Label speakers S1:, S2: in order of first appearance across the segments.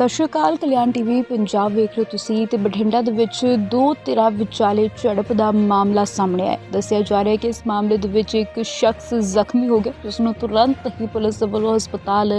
S1: ਸਤਿ ਸ਼੍ਰੀ ਅਕਾਲ, ਕਲਿਆਣ ਟੀਵੀ ਪੰਜਾਬ ਵੇਖ ਰਹੇ ਤੁਸੀਂ ਤੇ ਬਠਿੰਡਾ ਦੇ ਵਿੱਚ ਦੋ ਧਿਰਾਂ ਵਿਚਾਲੇ ਝੜਪ ਦਾ ਮਾਮਲਾ ਸਾਹਮਣੇ ਆਇਆ ਦੱਸਿਆ ਜਾ ਰਿਹਾ ਹੈ ਕਿ ਇਸ ਮਾਮਲੇ ਦੇ ਵਿੱਚ ਇੱਕ ਸ਼ਖਸ ਜ਼ਖਮੀ ਹੋ ਗਿਆ। ਜਿਸ ਨੂੰ ਤੁਰੰਤ ਹੀ ਪੁਲਿਸ ਵੱਲੋਂ ਹਸਪਤਾਲ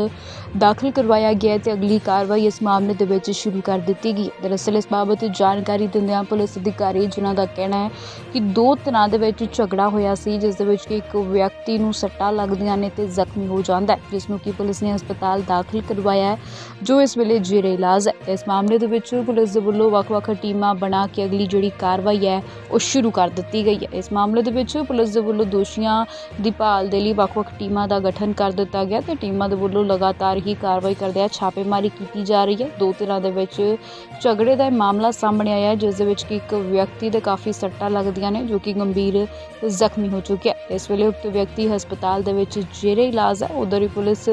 S1: ਦਾਖਲ ਕਰਵਾਇਆ ਗਿਆ ਹੈ ਤੇ ਅਗਲੀ ਕਾਰਵਾਈ ਇਸ ਮਾਮਲੇ ਦੇ ਵਿੱਚ ਸ਼ੁਰੂ ਕਰ ਦਿੱਤੀ ਗਈ ਦਰਅਸਲ ਇਸ ਬਾਬਤ ਜਾਣਕਾਰੀ ਦਿੰਦਿਆਂ ਪੁਲਿਸ ਅਧਿਕਾਰੀ ਜਿਨ੍ਹਾਂ ਦਾ ਕਹਿਣਾ ਹੈ ਕਿ ਦੋ ਧਿਰਾਂ ਦੇ ਵਿੱਚ ਝਗੜਾ ਹੋਇਆ ਸੀ, ਜਿਸ ਦੇ ਵਿੱਚ ਕਿ ਇੱਕ ਵਿਅਕਤੀ ਨੂੰ ਸੱਟਾਂ ਲੱਗਦੀਆਂ ਨੇ ਤੇ ਜ਼ਖਮੀ ਹੋ ਜਾਂਦਾ ਹੈ, ਜਿਸ ਨੂੰ ਕਿ ਪੁਲਿਸ ਨੇ ਹਸਪਤਾਲ ਦਾਖਲ ਕਰਵਾਇਆ ਹੈ, ਜੋ ਇਸ ਵੇਲੇ ਜੇਰੇ ਇਲਾਜ ਹੈ। ਇਸ ਮਾਮਲੇ ਦੇ ਵਿੱਚ ਪੁਲਿਸ ਦੇ ਵੱਲੋਂ ਵੱਖ-ਵੱਖ ਟੀਮਾਂ ਬਣਾ ਕੇ ਅਗਲੀ ਜਿਹੜੀ ਕਾਰਵਾਈ ਹੈ, ਉਹ ਸ਼ੁਰੂ ਕਰ ਦਿੱਤੀ ਗਈ ਹੈ। ਇਸ ਮਾਮਲੇ ਦੇ ਵਿੱਚ ਪੁਲਿਸ ਦੇ ਵੱਲੋਂ ਦੋਸ਼ੀਆਂ ਦੀ ਭਾਲ ਦੇ ਲਈ ਵੱਖ-ਵੱਖ ਟੀਮਾਂ ਦਾ ਗਠਨ ਕਰ ਦਿੱਤਾ ਗਿਆ ਤੇ ਟੀਮਾਂ ਦੇ ਵੱਲੋਂ ਲਗਾਤਾਰ ਹੀ ਕਾਰਵਾਈ ਕਰਦੇ ਆ ਛਾਪੇਮਾਰੀ ਕੀਤੀ ਜਾ ਰਹੀ ਹੈ। ਦੋ ਧਿਰਾਂ ਦੇ ਵਿੱਚ ਝਗੜੇ ਦਾ ਇਹ ਮਾਮਲਾ ਸਾਹਮਣੇ ਆਇਆ ਜਿਸ ਦੇ ਵਿੱਚ ਕਿ ਇੱਕ ਵਿਅਕਤੀ ਦੇ ਕਾਫੀ ਸੱਟਾਂ ਲੱਗਦੀਆਂ ਨੇ, ਜੋ ਕਿ ਗੰਭੀਰ ਜ਼ਖਮੀ ਹੋ ਚੁੱਕਿਆ ਇਸ ਵੇਲੇ ਉਕਤ ਵਿਅਕਤੀ ਹਸਪਤਾਲ ਦੇ ਵਿੱਚ ਜੇਰੇ ਇਲਾਜ ਹੈ। ਉਧਰ ਹੀ ਪੁਲਿਸ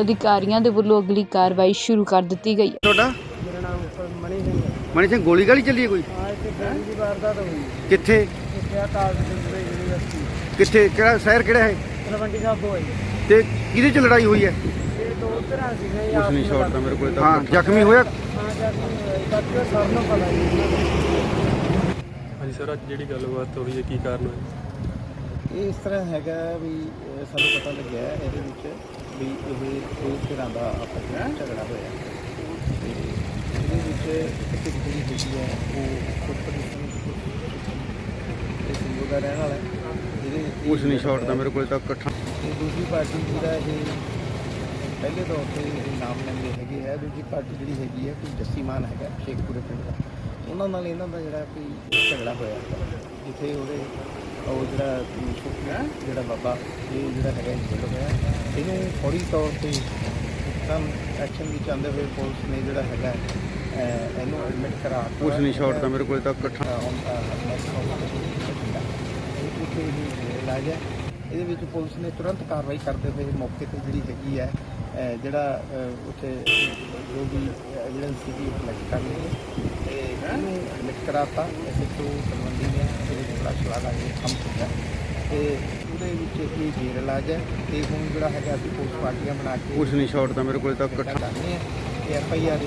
S1: ਅਧਿਕਾਰੀਆਂ ਦੇ ਵੱਲੋਂ ਅਗਲੀ ਕਾਰਵਾਈ ਸ਼ੁਰੂ ਕਰ ਦਿੱਤੀ ਗਈ। ਹੈ
S2: ਤੁਹਾਡਾ?
S3: ਮੇਰਾ ਨਾਮ ਮਣੀ ਸਿੰਘ ਹੈ।
S2: ਮਣੀ ਸਿੰਘ ਗੋਲੀ ਗਾਲੀ ਚੱਲੀ ਹੈ ਕੋਈ?
S3: ਆ ਇੱਥੇ ਗੋਲੀ ਦੀ ਵਾਰਦਾਤ ਹੋਈ
S2: ਕਿੱਥੇ?
S3: ਇੱਥੇ ਆ ਕਾਲਜ ਦੇ ਯੂਨੀਵਰਸਿਟੀ।
S2: ਕਿੱਥੇ? ਕਿਹੜਾ ਸ਼ਹਿਰ ਕਿਹੜਾ ਹੈ?
S3: ਤਲਵੰਡੀ ਸਾਹਿਬ ਤੋਂ ਹੈ
S2: ਤੇ ਕਿਹਦੇ ਚ ਲੜਾਈ ਹੋਈ ਹੈ?
S3: ਇਹ ਦੋ ਤਰ੍ਹਾਂ ਸੀਗੇ
S2: ਕੁਛ
S3: ਆਪਸ
S2: ਨਹੀਂ
S3: ਵਿੱਚ
S2: ਸ਼ਾਟ ਤਾਂ ਮੇਰੇ ਕੋਲ ਹਾਂ ਜ਼ਖਮੀ ਹੋਇਆ?
S3: ਹਾਂ ਹੋਏ ਬਾਕੀ ਸਰ ਨੂੰ ਪਤਾ ਜੀ।
S4: ਹਾਂਜੀ ਸਰ ਅੱਜ ਜਿਹੜੀ ਗੱਲਬਾਤ ਹੋਈ ਹੈ ਕੀ ਕਾਰਨ ਹੋਇਆ?
S5: ਇਹ ਇਸ ਤਰ੍ਹਾਂ ਹੈਗਾ ਵੀ ਅਹ ਸਾਨੂੰ ਪਤਾ ਲੱਗਿਆ ਹੈ ਇਹਦੇ ਵਿੱਚ ਵੀ ਇਹ ਦੋ ਤਰ੍ਹਾਂ ਦਾ ਆਪਸ ਵਿੱਚ ਝਗੜਾ ਹੋਇਆ। ਤੇ ਇਹਦੇ ਵਿੱਚ ਇੱਕ ਜਿਹੜੀ ਹੈਗੀ ਹੈ ਉਹ ਉੱਪਰ ਇਸ ਦਾ ਰਹਿਣ ਵਾਲਾ ਜਿਹਦੇ
S2: ਕੁਛ ਨਹੀਂ ਸ਼ਾਟ ਤਾਂ ਮੇਰੇ ਕੋਲ ਤਾਂ ਇਕੱਠਾ
S5: ਤੇ ਦੂਜੀ ਪਾਰਟੀ ਜਿਹੜਾ ਇਹ ਪਹਿਲੇ ਤੌਰ ਤੇ ਇਹ ਨਾਮ ਲੈਂਦੇ ਹੈਗੇ ਹੈ ਦੂਜੀ ਪਾਰਟੀ ਜਿਹੜੀ ਹੈਗੀ ਹੈ ਕੋਈ ਜੱਸੀਮਾਨ ਹੈਗਾ ਸ਼ੇਖਪੁਰੇ ਪਿੰਡ ਦਾ। ਉਹਨਾਂ ਨਾਲ ਇਹਨਾਂ ਦਾ ਜਿਹੜਾ ਕੋਈ ਝਗੜਾ ਹੋਇਆ। ਜਿੱਥੇ ਉਹਦੇ ਉਹ ਜਿਹੜਾ ਅਮ, ਸੁੱਖਾ ਜਿਹੜਾ ਬਾਬਾ ਇਹ ਜਿਹੜਾ ਹੈਗਾ ਇੰਜਰਡ ਹੋਇਆ। ਇਹਨੂੰ ਫੌਰੀ ਤੌਰ ਤੇ ਇੱਕਦਮ ਐਕਸ਼ਨ ਵਿੱਚ ਆਉਂਦੇ ਹੋਏ ਪੁਲਿਸ ਨੇ ਜਿਹੜਾ ਹੈਗਾ ਅਹ, ਇਹਨੂੰ ਐਡਮਿਟ ਕਰਾ ਦਿੱਤਾ।
S2: ਕੁਛ ਨਹੀਂ ਸ਼ਾਟ ਤਾਂ ਮੇਰੇ ਕੋਲ ਤਾਂ ਇਕੱਠਾ
S5: ਅਹ, ਹੁਣ ਤਾਂ next hospital ਇਹ ਉੱਥੇ ਹੀ ਇਲਾਜ ਹੈ। ਇਹਦੇ ਵਿੱਚ ਪੁਲਿਸ ਨੇ ਤੁਰੰਤ ਕਾਰਵਾਈ ਕਰਦੇ ਹੋਏ ਮੌਕੇ ਤੇ ਜਿਹੜੀ ਹੈਗੀ ਹੈ ਅਹ, ਜਿਹੜਾ ਅਹ, ਉੱਥੇ ਜੋ ਵੀ ਸੀਗੀ ਉਹ ਕਲੈਕਟ ਕਰ ਲਈ। ਤੇ ਇਹਨੂੰ ਐਡਮਿਟ ਕਰਾਤਾ ਐਸਐਚਓ ਤਲਵੰਡੀ ਨੇ ਇਹਦੇ ਵਿੱਚ ਬੜਾ ਸ਼ਲਾਘਾ ਇਹ ਕੰਮ ਕੀਤਾ। ਤੇ ਉਹਦੇ ਵਿੱਚ ਇਹ ਜੇਰ ਇਲਾਜ ਹੈ ਤੇ ਹੁਣ ਜਿਹੜਾ ਹੈਗਾ ਅਸੀਂ ਪੁਲਿਸ ਪਾਰਟੀਆਂ ਬਣਾ ਕੇ
S2: ਕੁਛ ਨਹੀਂ ਸ਼ਾਟ ਤਾਂ ਮੇਰੇ ਕੋਲ ਤਾਂ ਇਕੱਠਾ
S5: ਕਰਨੇ ਆ ਤੇ ਐਫ ਆਈ ਆਰ